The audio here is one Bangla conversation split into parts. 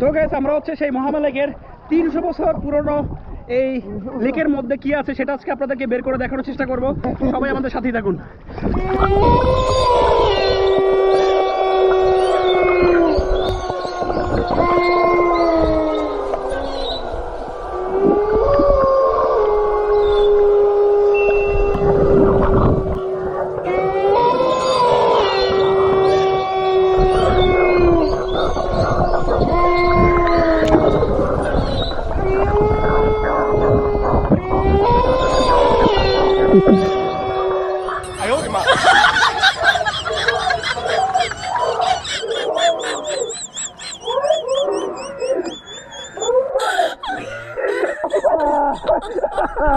তো গেছে আমরা হচ্ছে সেই মহামা লেকের তিনশো বছর পুরনো এই লেকের মধ্যে কি আছে সেটা আজকে আপনাদেরকে বের করে দেখানোর চেষ্টা করব। সবাই আমাদের সাথেই থাকুন।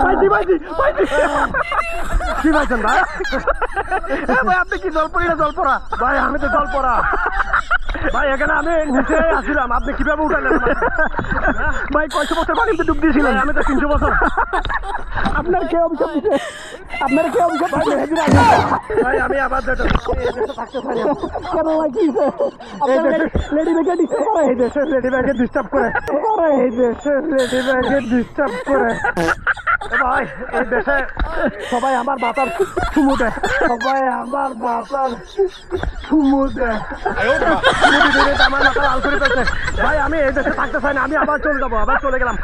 পাইছি পাইছি পাইছি কি পাইছেন ভাই? ভাই আপনি কি জল পড়ি না জলপড়া ভাই আমি তো জল পড়া ভাই এখানে আমি নিচে আসছিলাম আপনি কীভাবে উঠালেন? ভাই কয়শো বছর পানিতে ডুব দিয়েছিলেন? আমি তো তিনশো বছর। আপনার কে অভিশাপ দিচ্ছে আপনার কে অভিশাপ হেজিরা ভাই আমি আবার পারি কেন ভাই কি লেডি ব্যাগে ডিস্টার্ব করে। এই দেশে লেডি ব্যাগে ডিস্টার্ব করে। এই দেশে লেডি ব্যাগে ডিস্টার্ব করে। ভাই এই দেশে সবাই আমার বাতার চুমু দেয়। সবাই আমার বাতার চুমু দেয়। দিতে দিতে আমার মাথা লাল করে ভাই আমি এই দেশে থাকতে চাই না। আমি আবার চলে যাব আবার চলে গেলাম।